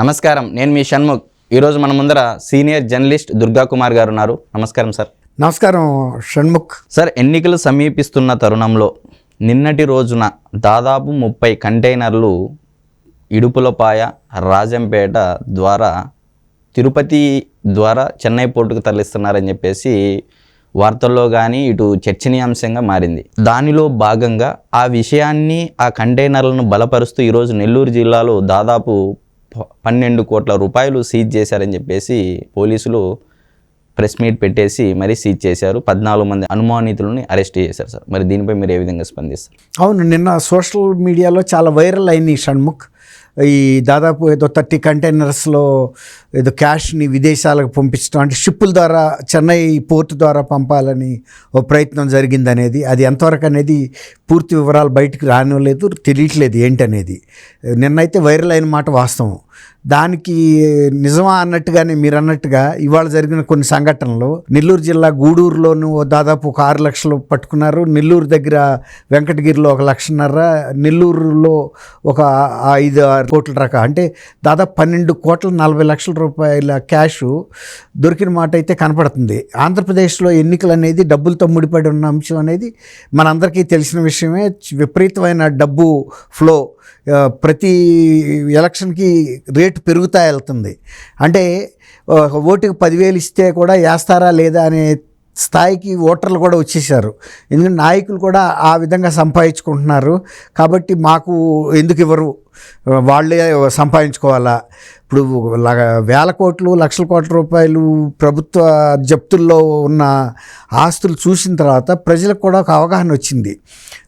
నమస్కారం. నేను మీ షణ్ముఖ్. ఈరోజు మన ముందర సీనియర్ జర్నలిస్ట్ దుర్గా కుమార్ గారు ఉన్నారు. నమస్కారం సార్. నమస్కారం షణ్ముఖ్. సార్ ఎన్నికలు సమీపిస్తున్న తరుణంలో నిన్నటి రోజున దాదాపు ముప్పై కంటైనర్లు ఇడుపులపాయ రాజంపేట ద్వారా తిరుపతి ద్వారా చెన్నై పోర్టుకు తరలిస్తున్నారని చెప్పేసి వార్తల్లో కానీ ఇటు చర్చనీయాంశంగా మారింది. దానిలో భాగంగా ఆ విషయాన్ని ఆ కంటైనర్లను బలపరుస్తూ ఈరోజు నెల్లూరు జిల్లాలో దాదాపు పన్నెండు కోట్ల రూపాయలు సీజ్ చేశారని చెప్పేసి పోలీసులు ప్రెస్ మీట్ పెట్టేసి మరీ సీజ్ చేశారు. పద్నాలుగు మంది అనుమానితులని అరెస్ట్ చేశారు సార్. మరి దీనిపై మీరు ఏ విధంగా స్పందిస్తారు? అవును నిన్న సోషల్ మీడియాలో చాలా వైరల్ అయింది షణ్ముఖ్. ఈ దాదాపు ఏదో థర్టీ కంటైనర్స్లో ఏదో క్యాష్ని విదేశాలకు పంపించడం అంటే షిప్పుల ద్వారా చెన్నై పోర్ట్ ద్వారా పంపాలని ఓ ప్రయత్నం జరిగిందనేది. అది ఎంతవరకు అనేది పూర్తి వివరాలు బయటకు రానివ్వలేదు తెలియట్లేదు ఏంటనేది. నిన్నైతే వైరల్ అయిన మాట వాస్తవం. దానికి నిజమా అన్నట్టుగానే మీరు అన్నట్టుగా ఇవాళ జరిగిన కొన్ని సంఘటనలు. నెల్లూరు జిల్లా గూడూరులోను దాదాపు ఒక ఆరు లక్షలు పట్టుకున్నారు. నెల్లూరు దగ్గర వెంకటగిరిలో ఒక లక్షన్నర నెల్లూరులో ఒక ఐదు ఆరు కోట్ల రక. అంటే దాదాపు పన్నెండు కోట్ల నలభై లక్షల రూపాయల క్యాష్ దొరికిన మాట అయితే కనపడుతుంది. ఆంధ్రప్రదేశ్లో ఎన్నికలు అనేది డబ్బులతో ముడిపడి ఉన్న అంశం అనేది మనందరికీ తెలిసిన విషయమే. విపరీతమైన డబ్బు ఫ్లో ప్రతి ఎలక్షన్కి రేటు పెరుగుతా వెళ్తుంది. అంటే ఓటుకు ఓటుకి పదివేలు ఇస్తే కూడా వేస్తారా లేదా అనే స్థాయికి ఓటర్లు కూడా వచ్చేసారు. ఎందుకంటే నాయకులు కూడా ఆ విధంగా సంపాదించుకుంటున్నారు. కాబట్టి మాకు ఎందుకు ఇవ్వరు? వాళ్ళే సంపాదించుకోవాలా? ఇప్పుడు వేల కోట్లు లక్షల కోట్ల రూపాయలు ప్రభుత్వ జప్తుల్లో ఉన్న ఆస్తులు చూసిన తర్వాత ప్రజలకు కూడా ఒక అవగాహన వచ్చింది.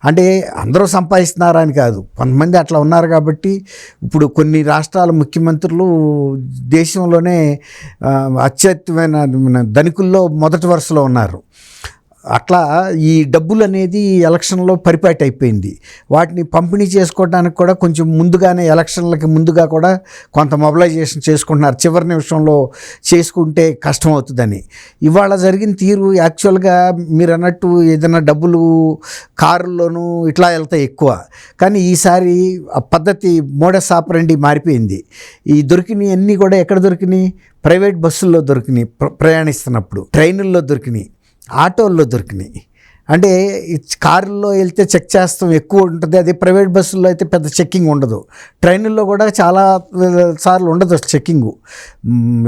అంటే అందరూ సంపాదిస్తున్నారని కాదు. కొంతమంది అట్లా ఉన్నారు కాబట్టి ఇప్పుడు కొన్ని రాష్ట్రాల ముఖ్యమంత్రులు దేశంలోనే ఆ, ధనికుల్లో మొదటి వరుసలో ఉన్నారు. అట్లా ఈ డబ్బులు అనేది ఎలక్షన్లో పరిపాటి అయిపోయింది. వాటిని పంపిణీ చేసుకోవడానికి కూడా కొంచెం ముందుగానే ఎలక్షన్లకి ముందుగా కూడా కొంత మొబిలైజేషన్ చేసుకుంటున్నారు. చివరి నిమిషంలో చేసుకుంటే కష్టం అవుతుందని ఇవాళ జరిగిన తీరు యాక్చువల్గా మీరు అన్నట్టు ఏదైనా డబ్బులు కారుల్లోనూ ఇట్లా వెళ్తాయి ఎక్కువ. కానీ ఈసారి ఆ పద్ధతి మోడస్ ఆపరండి మారిపోయింది. ఈ దొరికినవి అన్నీ కూడా ఎక్కడ దొరికినాయి? ప్రైవేట్ బస్సుల్లో దొరికినాయి ప్ర- ప్రయాణిస్తున్నప్పుడు. ట్రైనుల్లో దొరికినాయి. ఆటోల్లో దొరికినాయి. అంటే కారుల్లో వెళ్తే చెక్ చేస్తాం ఎక్కువ ఉంటుంది. అదే ప్రైవేట్ బస్సుల్లో అయితే పెద్ద చెక్కింగ్ ఉండదు. ట్రైన్లో కూడా చాలా సార్లు ఉండదు చెక్కింగ్.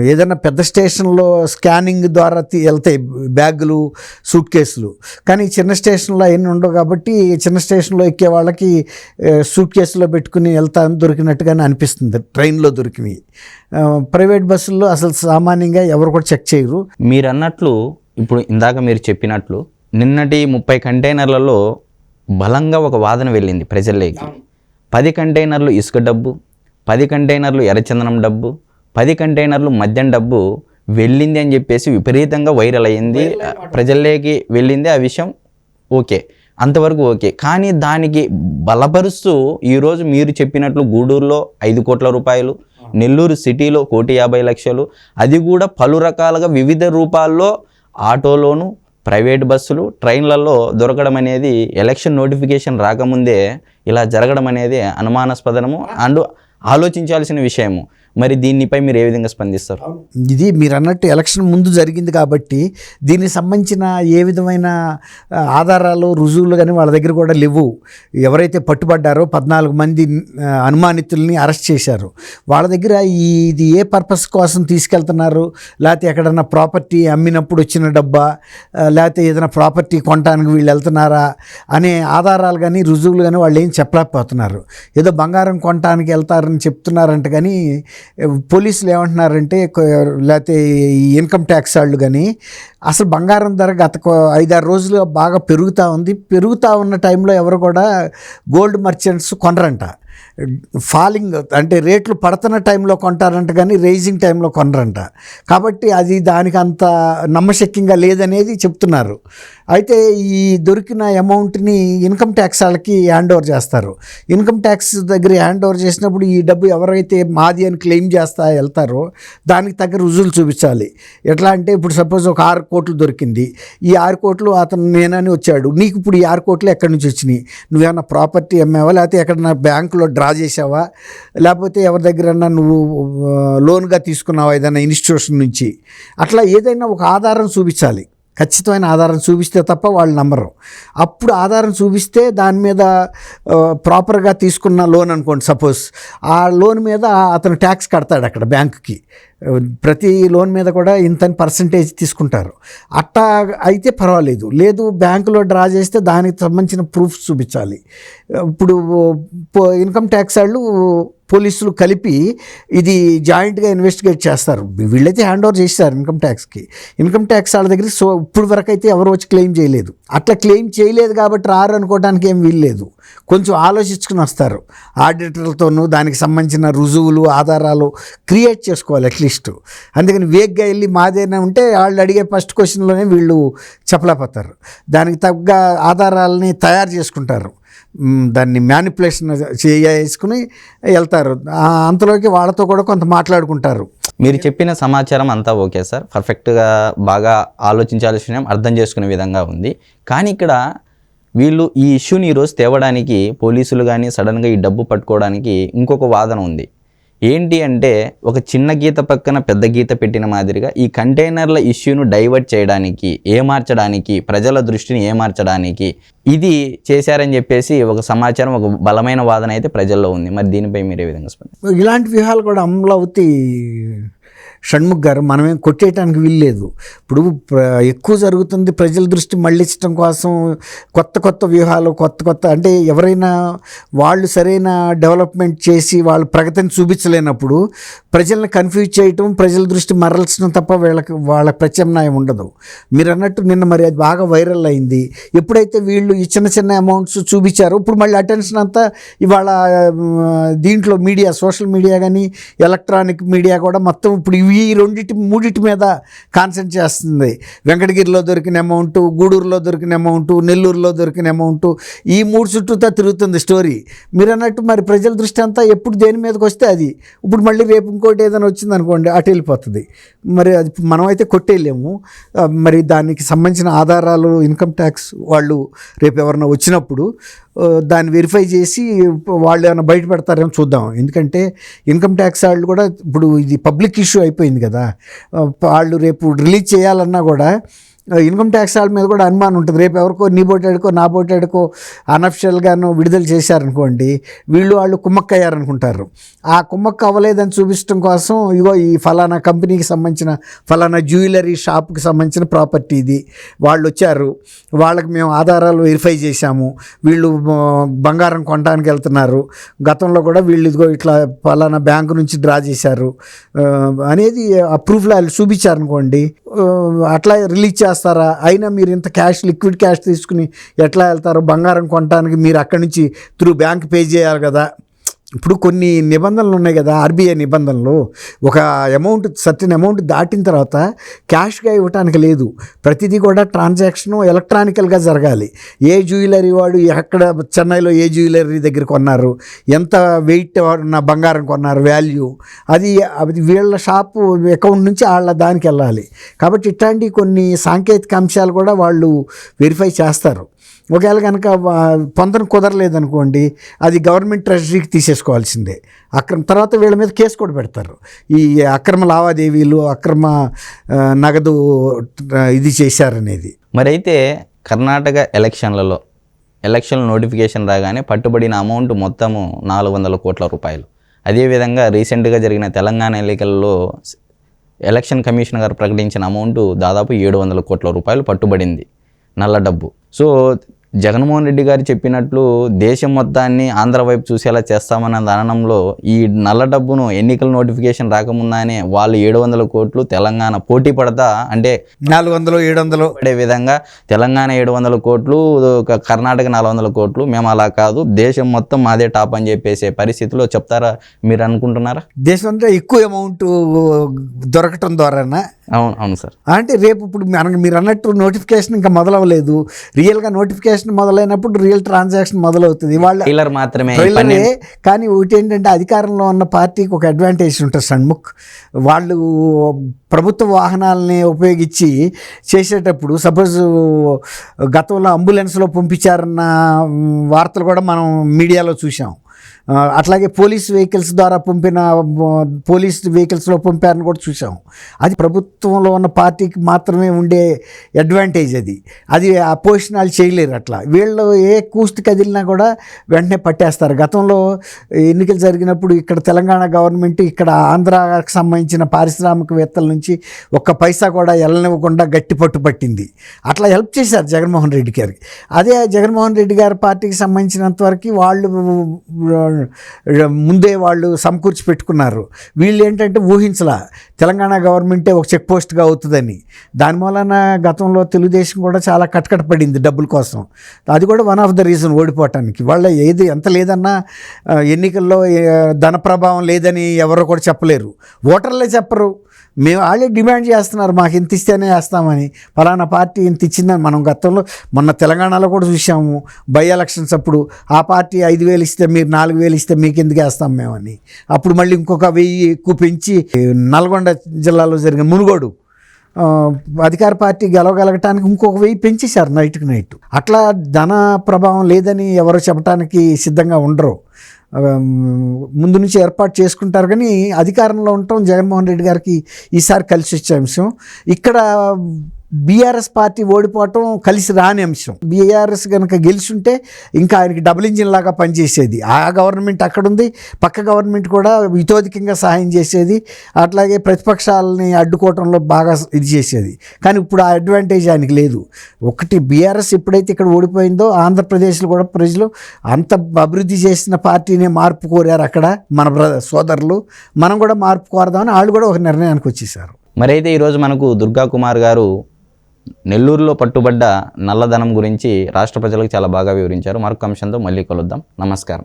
ఏదైనా పెద్ద స్టేషన్లో స్కానింగ్ ద్వారా వెళ్తాయి బ్యాగులు సూట్ కేసులు. కానీ చిన్న స్టేషన్లో అవన్నీ ఉండవు కాబట్టి చిన్న స్టేషన్లో ఎక్కే వాళ్ళకి సూట్ కేసులో పెట్టుకుని వెళ్తా దొరికినట్టుగానే అనిపిస్తుంది ట్రైన్లో దొరికినవి. ప్రైవేట్ బస్సుల్లో అసలు సామాన్యంగా ఎవరు కూడా చెక్ చేయరు. మీరు అన్నట్లు ఇప్పుడు ఇందాక మీరు చెప్పినట్లు నిన్నటి ముప్పై కంటైనర్లలో బలంగా ఒక వాదన వెళ్ళింది ప్రజల్లోకి పది కంటైనర్లు ఇసుక డబ్బు పది కంటైనర్లు ఎర్రచందనం డబ్బు పది కంటైనర్లు మద్యం డబ్బు వెళ్ళింది అని చెప్పేసి విపరీతంగా వైరల్ అయ్యింది. ప్రజల్లోకి వెళ్ళింది. ఆ విషయం ఓకే. అంతవరకు ఓకే. కానీ దానికి బలపరుస్తూ ఈరోజు మీరు చెప్పినట్లు గూడూరులో ఐదు కోట్ల రూపాయలు నెల్లూరు సిటీలో కోటి యాభై లక్షలు అది కూడా పలు రకాలుగా వివిధ రూపాల్లో ఆటోలోను ప్రైవేట్ బస్సులు ట్రైన్లలో దొరకడం అనేది ఎలక్షన్ నోటిఫికేషన్ రాకముందే ఇలా జరగడం అనేది అనుమానాస్పదము అండ్ ఆలోచించాల్సిన విషయము. మరి దీనిపై మీరు ఏ విధంగా స్పందిస్తారు? ఇది మీరు అన్నట్టు ఎలక్షన్ ముందు జరిగింది కాబట్టి దీనికి సంబంధించిన ఏ విధమైన ఆధారాలు రుజువులు కానీ వాళ్ళ దగ్గర కూడా లేవు. ఎవరైతే పట్టుబడ్డారో పద్నాలుగు మంది అనుమానితుల్ని అరెస్ట్ చేశారు. వాళ్ళ దగ్గర ఈ ఇది ఏ పర్పస్ కోసం తీసుకెళ్తున్నారు? లేకపోతే ఎక్కడన్నా ప్రాపర్టీ అమ్మినప్పుడు వచ్చిన డబ్బా? లేకపోతే ఏదైనా ప్రాపర్టీ కొనడానికి వీళ్ళు వెళ్తున్నారా? అనే ఆధారాలు కానీ రుజువులు కానీ వాళ్ళు ఏం చెప్పలేకపోతున్నారు. ఏదో బంగారం కొనడానికి వెళ్తారని చెప్తున్నారంట కానీ పోలీసులు ఏమంటున్నారంటే లేకపోతే ఈ ఇన్కమ్ ట్యాక్స్ వాళ్ళు కానీ అసలు బంగారం ధర గత ఐదారు రోజులు బాగా పెరుగుతూ ఉంది. పెరుగుతూ ఉన్న టైంలో ఎవరు కూడా గోల్డ్ మర్చెంట్స్ కొనరంట. ఫాలింగ్ అంటే రేట్లు పడుతున్న టైంలో కొంటారంట కానీ రేజింగ్ టైంలో కొనరంట. కాబట్టి అది దానికి అంత నమ్మశక్యంగా లేదనేది చెప్తున్నారు. అయితే ఈ దొరికిన అమౌంట్ని ఇన్కమ్ ట్యాక్స్ వాళ్ళకి హ్యాండ్ ఓవర్ చేస్తారు. ఇన్కమ్ ట్యాక్స్ దగ్గర హ్యాండ్ ఓవర్ చేసినప్పుడు ఈ డబ్బు ఎవరైతే మాది అని క్లెయిమ్ చేస్తా వెళ్తారో దానికి తగ్గ రుజువులు చూపించాలి. ఎట్లా అంటే ఇప్పుడు సపోజ్ ఒక ఆరు కోట్లు దొరికింది. ఈ ఆరు కోట్లు అతను నేనని వచ్చాడు. నీకు ఇప్పుడు ఈ ఆరు కోట్లు ఎక్కడి నుంచి వచ్చినాయి? నువ్వేమన్నా ప్రాపర్టీ అమ్మావా? లేకపోతే ఎక్కడన్నా బ్యాంకులో డ్రా చేసావా లేకపోతే ఎవరి దగ్గరన్నా నువ్వు లోన్గా తీసుకున్నావా ఏదైనా ఇన్స్టిట్యూషన్ నుంచి? అట్లా ఏదైనా ఒక ఆధారం చూపించాలి. ఖచ్చితమైన ఆధారం చూపిస్తే తప్ప వాళ్ళు నమ్మరు. అప్పుడు ఆధారం చూపిస్తే దాని మీద ప్రాపర్గా తీసుకున్న లోన్ అనుకోండి సపోజ్. ఆ లోన్ మీద అతను ట్యాక్స్ కడతాడు అక్కడ బ్యాంకుకి. ప్రతి లోన్ మీద కూడా ఇంతని పర్సంటేజ్ తీసుకుంటారు. అట్టా అయితే పర్వాలేదు. లేదు బ్యాంకులో డ్రా చేస్తే దానికి సంబంధించిన ప్రూఫ్స్ చూపించాలి. ఇప్పుడు ఇన్కమ్ ట్యాక్స్ వాళ్ళు పోలీసులు కలిపి ఇది జాయింట్గా ఇన్వెస్టిగేట్ చేస్తారు. వీళ్ళైతే హ్యాండ్ ఓవర్ చేస్తారు ఇన్కమ్ ట్యాక్స్కి. ఇన్కమ్ ట్యాక్స్ వాళ్ళ దగ్గర సో ఇప్పుడు వరకు అయితే ఎవరు వచ్చి క్లెయిమ్ చేయలేదు. అట్లా క్లెయిమ్ చేయలేదు కాబట్టి రారు అనుకోవడానికి ఏం వీల్లేదు కొంచెం ఆలోచించుకుని వస్తారు. ఆడిటర్లతోనూ దానికి సంబంధించిన రుజువులు ఆధారాలు క్రియేట్ చేసుకోవాలి అట్లీస్ట్. అందుకని వేగ్గా వెళ్ళి మాదేనా ఉంటే వాళ్ళు అడిగే ఫస్ట్ క్వశ్చన్లోనే వీళ్ళు చెప్పలేకపోతారు దానికి తగ్గ ఆధారాలని తయారు చేసుకుంటారు. దాన్ని మ్యానిపులేషన్ చేసుకుని వెళ్తారు. అంతలోకి వాళ్ళతో కూడా కొంత మాట్లాడుకుంటారు. మీరు చెప్పిన సమాచారం అంతా ఓకే సార్. పర్ఫెక్ట్గా బాగా ఆలోచించాల్సిన విషయం అర్థం చేసుకునే విధంగా ఉంది. కానీ ఇక్కడ వీళ్ళు ఈ ఇష్యూని ఈరోజు తేవడానికి పోలీసులు కానీ సడన్గా ఈ డబ్బు పట్టుకోవడానికి ఇంకొక వాదన ఉంది. ఏంటి అంటే ఒక చిన్న గీత పక్కన పెద్ద గీత పెట్టిన మాదిరిగా ఈ కంటైనర్ల ఇష్యూను డైవర్ట్ చేయడానికి ఏమార్చడానికి ప్రజల దృష్టిని ఏమార్చడానికి ఇది చేశారని చెప్పేసి ఒక సమాచారం ఒక బలమైన వాదన అయితే ప్రజల్లో ఉంది. మరి దీనిపై మీరు ఏ విధంగా స్పందిస్తారు? ఇలాంటి వ్యూహాలు కూడా అమలవుతాయి షణ్ముఖ్ గారు మనమేం కొట్టేయటానికి వీల్లేదు. ఇప్పుడు ఎక్కువ జరుగుతుంది ప్రజల దృష్టి మళ్ళించడం కోసం కొత్త కొత్త వ్యూహాలు కొత్త కొత్త అంటే ఎవరైనా వాళ్ళు సరైన డెవలప్మెంట్ చేసి వాళ్ళు ప్రగతిని చూపించలేనప్పుడు ప్రజల్ని కన్ఫ్యూజ్ చేయటం ప్రజల దృష్టి మరల్చడం తప్ప వీళ్ళకి వాళ్ళ ప్రత్యామ్నాయం ఉండదు. మీరు అన్నట్టు నిన్న మరి అది బాగా వైరల్ అయింది. ఎప్పుడైతే వీళ్ళు ఈ చిన్న చిన్న అమౌంట్స్ చూపించారో ఇప్పుడు మళ్ళీ అటెన్షన్ అంతా ఇవాళ దీంట్లో మీడియా సోషల్ మీడియా కానీ ఎలక్ట్రానిక్ మీడియా కూడా మొత్తం ఇప్పుడు ఈ రెండింటి మూడింటి మీద కాన్సన్ట్రేట్ చేస్తుంది. వెంకటగిరిలో దొరికిన అమౌంట్ గూడూరులో దొరికిన అమౌంట్ నెల్లూరులో దొరికిన అమౌంట్ ఈ మూడు చుట్టూతో తిరుగుతుంది స్టోరీ మీరు అన్నట్టు మరి ప్రజల దృష్టి అంతా ఎప్పుడు దేని మీదకి వస్తే అది. ఇప్పుడు మళ్ళీ రేపు ఇంకోటి ఏదైనా వచ్చింది అనుకోండి అటు వెళ్ళిపోతుంది. మరి అది మనమైతే కొట్టేయలేము. మరి దానికి సంబంధించిన ఆధారాలు ఇన్కమ్ ట్యాక్స్ వాళ్ళు రేపు ఎవరైనా వచ్చినప్పుడు దాన్ని వెరిఫై చేసి వాళ్ళు ఏమైనా బయట పెడతారేమో చూద్దాం. ఎందుకంటే ఇన్కమ్ ట్యాక్స్ వాళ్ళు కూడా ఇప్పుడు ఇది పబ్లిక్ ఇష్యూ అయిపోయింది కదా. వాళ్ళు రేపు రిలీజ్ చేయాలన్నా కూడా ఇన్కమ్ ట్యాక్స్ వాళ్ళ మీద కూడా అనుమానం ఉంటుంది. రేపు ఎవరికో నీ బోటాడుకో నా బోటాడుకో అనఫిషియల్గాను విడుదల చేశారనుకోండి వీళ్ళు వాళ్ళు కుమ్మక్క అయ్యారనుకుంటారు ఆ కుమ్మక్క అవ్వలేదని చూపించడం కోసం ఇగో ఈ ఫలానా కంపెనీకి సంబంధించిన ఫలానా జ్యువెలరీ షాప్కి సంబంధించిన ప్రాపర్టీ ఇది. వాళ్ళు వచ్చారు వాళ్ళకి మేము ఆధారాలు వెరిఫై చేశాము వీళ్ళు బంగారం కొనడానికి వెళ్తున్నారు గతంలో కూడా వీళ్ళు ఇదిగో ఇట్లా ఫలానా బ్యాంకు నుంచి డ్రా చేశారు అనేది ఆ ప్రూఫ్లో వాళ్ళు చూపించారనుకోండి అట్లా రిలీజ్ చేస్తారు అయినా మీరు ఇంత క్యాష్ లిక్విడ్ క్యాష్ తీసుకుని ఎట్లా వెళ్తారో? బంగారం కొనడానికి మీరు అక్కడి నుంచి త్రూ బ్యాంక్ పే చేయాలి కదా. ఇప్పుడు కొన్ని నిబంధనలు ఉన్నాయి కదా ఆర్బీఐ నిబంధనలు. ఒక అమౌంట్ సర్టెన్ అమౌంట్ దాటిన తర్వాత క్యాష్గా ఇవ్వటానికి లేదు. ప్రతిదీ కూడా ట్రాన్సాక్షన్ ఎలక్ట్రానికల్గా జరగాలి. ఏ జ్యువెలరీ వాడు ఎక్కడ చెన్నైలో ఏ జ్యువెలరీ దగ్గర కొన్నారు? ఎంత వెయిట్ ఉన్న బంగారం కొన్నారు? వాల్యూ అది అది వీళ్ళ షాపు అకౌంట్ నుంచి వాళ్ళ దానికి వెళ్ళాలి. కాబట్టి ఇట్లాంటి కొన్ని సాంకేతిక అంశాలు కూడా వాళ్ళు వెరిఫై చేస్తారు. ఒకవేళ కనుక వా- పొందన కుదరలేదనుకోండి అది గవర్నమెంట్ ట్రెజరీకి తీసేసుకోవాల్సిందే. అక్రమ తర్వాత వీళ్ళ మీద కేసు కూడా పెడతారు. ఈ అక్రమ లావాదేవీలు అక్రమ నగదు ఇది చేశారనేది. మరైతే కర్ణాటక ఎలక్షన్లలో ఎలక్షన్ నోటిఫికేషన్ రాగానే పట్టుబడిన అమౌంట్ మొత్తము నాలుగు వందల కోట్ల రూపాయలు. అదేవిధంగా రీసెంట్గా జరిగిన తెలంగాణ ఎన్నికల్లో ఎలక్షన్ కమిషన్ గారు ప్రకటించిన అమౌంట్ దాదాపు ఏడు వందల కోట్ల రూపాయలు పట్టుబడింది నల్ల డబ్బు. సో జగన్మోహన్ రెడ్డి గారు చెప్పినట్లు దేశం మొత్తాన్ని ఆంధ్ర వైపు చూసేలా చేస్తామన్న దానంలో ఈ నల్ల డబ్బును ఎన్నికల నోటిఫికేషన్ రాకముందానే వాళ్ళు ఏడు వందల కోట్లు తెలంగాణ పోటీ పడతా అంటే నాలుగు వందలు ఏడు వందలు. పడే విధంగా తెలంగాణ ఏడు వందల కోట్లు కర్ణాటక నాలుగు వందల కోట్లు మేము అలా కాదు దేశం మొత్తం మాదే టాప్ అని చెప్పేసే పరిస్థితిలో చెప్తారా? మీరు అనుకుంటున్నారా? దేశం అంతా ఎక్కువ అమౌంట్ దొరకటం ద్వారానా? అవును అవును సార్. అంటే రేపు ఇప్పుడు మీరు అన్నట్టు నోటిఫికేషన్ ఇంకా మొదలవ్వలేదు. రియల్గా నోటిఫికేషన్ మొదలైనప్పుడు రియల్ ట్రాన్సాక్షన్ మొదలవుతుంది. వాళ్ళ ట్రైలర్ మాత్రమే ట్రైలరే కానీ ఒకటి ఏంటంటే అధికారంలో ఉన్న పార్టీకి ఒక అడ్వాంటేజ్ ఉంటుంది షణ్ముఖ్. వాళ్ళు ప్రభుత్వ వాహనాలని ఉపయోగించి చేసేటప్పుడు సపోజ్ గతంలో అంబులెన్స్లో పంపించారన్న వార్తలు కూడా మనం మీడియాలో చూసాం అట్లాగే పోలీస్ వెహికల్స్ ద్వారా పంపిన పోలీస్ వెహికల్స్లో పంపారని కూడా చూసాం. అది ప్రభుత్వంలో ఉన్న పార్టీకి మాత్రమే ఉండే అడ్వాంటేజ్ అది. అది ఆ పోషణాలు చేయలేరు అట్లా. వీళ్ళు ఏ కూస్ట్ కదిలినా కూడా వెంటనే పట్టేస్తారు. గతంలో ఎన్నికలు జరిగినప్పుడు ఇక్కడ తెలంగాణ గవర్నమెంట్ ఇక్కడ ఆంధ్రాకి సంబంధించిన పారిశ్రామికవేత్తల నుంచి ఒక్క పైసా కూడా వెళ్ళనివ్వకుండా గట్టి పట్టు పట్టింది. అట్లా హెల్ప్ చేశారు జగన్మోహన్ రెడ్డి గారికి. అదే జగన్మోహన్ రెడ్డి గారి పార్టీకి సంబంధించినంత వరకు వాళ్ళు ముందే వాళ్ళు సమకూర్చి పెట్టుకున్నారు. వీళ్ళు ఏంటంటే ఊహించలా తెలంగాణ గవర్నమెంటే ఒక చెక్ పోస్ట్గా అవుతుందని. దాని మూలన గతంలో తెలుగుదేశం కూడా చాలా కటకట పడింది డబ్బుల కోసం. అది కూడా వన్ ఆఫ్ ద రీజన్ ఓడిపోవటానికి. వాళ్ళ ఏది ఎంత లేదన్నా ఎన్నికల్లో ధన ప్రభావం లేదని ఎవరు కూడా చెప్పలేరు. ఓటర్లే చెప్పరు. మేము వాళ్ళే డిమాండ్ చేస్తున్నారు మాకు ఇంత ఇస్తేనే వేస్తామని ఫలానా పార్టీ ఇంత ఇచ్చిందని మనం గతంలో మొన్న తెలంగాణలో కూడా చూసాము బై ఎలక్షన్స్ అప్పుడు ఆ పార్టీ ఐదు వేలు ఇస్తే మీరు నాలుగు వేలు ఇస్తే మీకు ఎందుకు వేస్తాం మేమని. అప్పుడు మళ్ళీ ఇంకొక వెయ్యి ఎక్కువ పెంచి నల్గొండ జిల్లాలో జరిగిన మునుగోడు అధికార పార్టీ గెలవగలగటానికి ఇంకొక వెయ్యి పెంచేశారు నైట్కి నైట్ అట్లా ధన ప్రభావం లేదని ఎవరు చెప్పడానికి సిద్ధంగా ఉండరు. ముందు నుంచి ఏర్పాటు చేసుకుంటారు కానీ అధికారంలో ఉండటం జగన్మోహన్ రెడ్డి గారికి ఈసారి కలిసి వచ్చే అంశం. ఇక్కడ బీఆర్ఎస్ పార్టీ ఓడిపోవటం కలిసి రాని అంశం. బీఆర్ఎస్ కనుక గెలిచుంటే ఇంకా ఆయనకి డబుల్ ఇంజిన్ లాగా పనిచేసేది. ఆ గవర్నమెంట్ అక్కడుంది. పక్క గవర్నమెంట్ కూడా ఇతోధికంగా సహాయం చేసేది. అట్లాగే ప్రతిపక్షాలని అడ్డుకోవటంలో బాగా ఇది చేసేది. కానీ ఇప్పుడు ఆ అడ్వాంటేజ్ ఆయనకి లేదు. ఒకటి బీఆర్ఎస్ ఎప్పుడైతే ఇక్కడ ఓడిపోయిందో ఆంధ్రప్రదేశ్లో కూడా ప్రజలు అంత అభివృద్ధి చేసిన పార్టీనే మార్పు కోరారు అక్కడ మన బ్ర సోదరులు. మనం కూడా మార్పు కోరదామని వాళ్ళు కూడా ఒక నిర్ణయానికి వచ్చేసారు. మరైతే ఈరోజు మనకు దుర్గా కుమార్ గారు నెల్లూరులో పట్టుబడ్డ నల్లధనం గురించి రాష్ట్ర ప్రజలకు చాలా బాగా వివరించారు. మరొక అంశంతో మళ్ళీ కలుద్దాం. నమస్కారం.